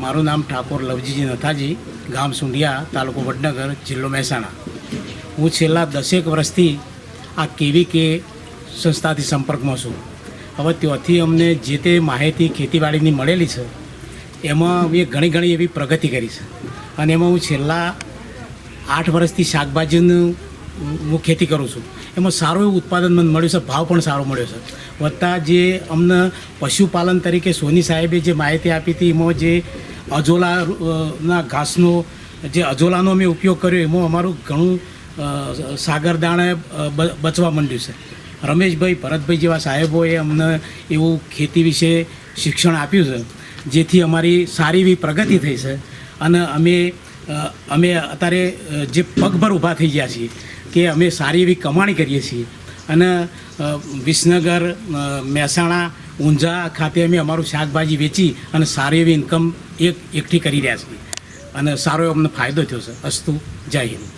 મારું નામ ઠાકોર લવજીજી નથાજી, ગામ સુંઢિયા તાલુકો વડનગર, જિલ્લો મહેસાણા. હું છેલ્લા દસેક વર્ષથી આ કેવી કે સંસ્થાથી સંપર્કમાં છું. હવે ત્યાંથી અમને જે તે માહિતી ખેતીવાડીની મળેલી છે, એમાં મેં ઘણી ઘણી એવી પ્રગતિ કરી છે. અને એમાં હું છેલ્લા આઠ વર્ષથી શાકભાજીનું હું ખેતી કરું છું. એમાં સારું એવું ઉત્પાદન મને મળ્યું છે ભાવ પણ સારો મળ્યો છે. વત્તા જે અમને પશુપાલન તરીકે સોની સાહેબે જે માહિતી આપી હતી એમાં જે અજોલાના ઘાસનો જે અજોલાનો અમે ઉપયોગ કર્યો એમાં અમારું ઘણું અ, સાગર દાણે અ, બ- બચવા માંડ્યું છે. રમેશભાઈ ભરતભાઈ જેવા સાહેબોએ અમને એવું ખેતી વિશે શિક્ષણ આપ્યું છે જેથી અમારી સારી એવી પ્રગતિ થઈ છે. અને અમે અમે અત્યારે જે પગભર ઊભા થઈ ગયા છીએ કે અમે સારી એવી કમાણી કરીએ છીએ. અને વિસનગર મહેસાણા, ઊંઝા ખાતે અમે અમારું શાકભાજી વેચી અને સારી એવી ઇન્કમ એક, એકઠી કરી રહ્યા છીએ. અને સારો એવો અમને ફાયદો થયો છે. અસ્તુ. જય હિન્દ.